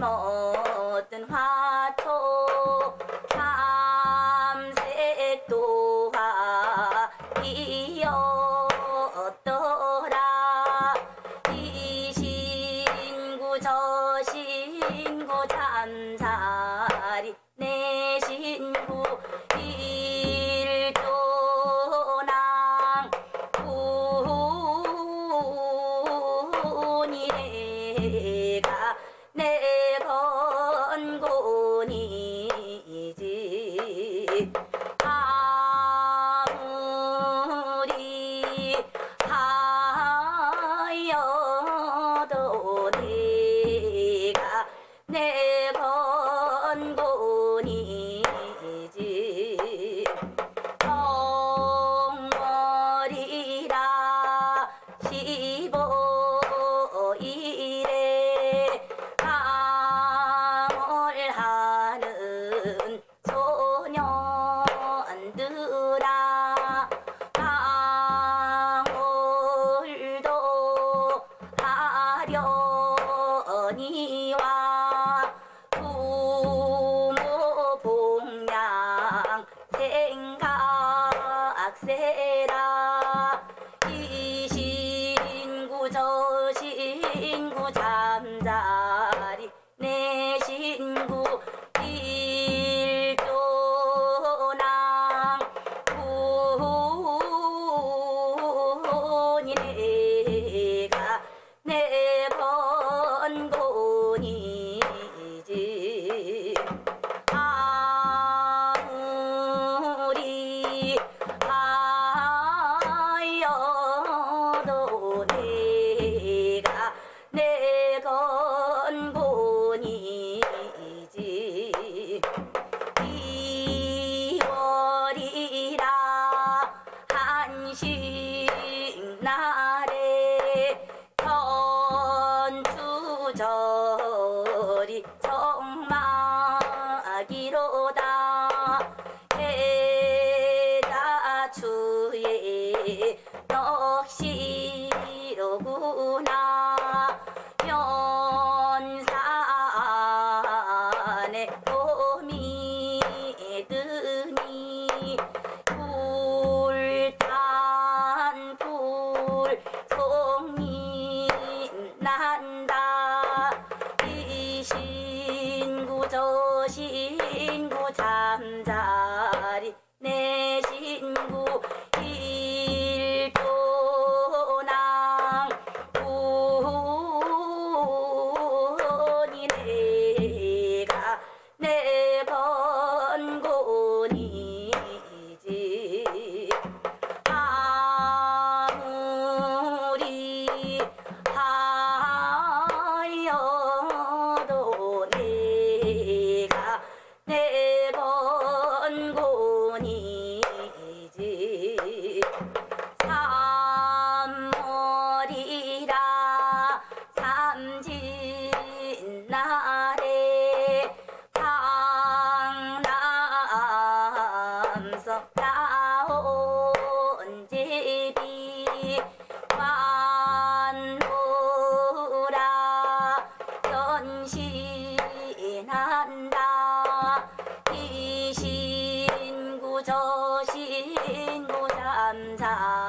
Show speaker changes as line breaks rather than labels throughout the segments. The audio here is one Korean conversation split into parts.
หมดจนความ 강남석 나온 집이 만호라 변신한다 이신구저 신구 잠잠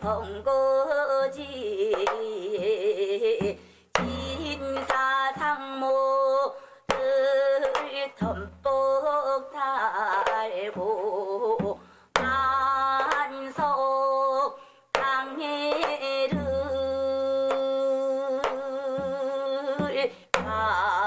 번거지. 진사상모를 덤뻑 달고 반석 당해를 가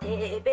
대백사는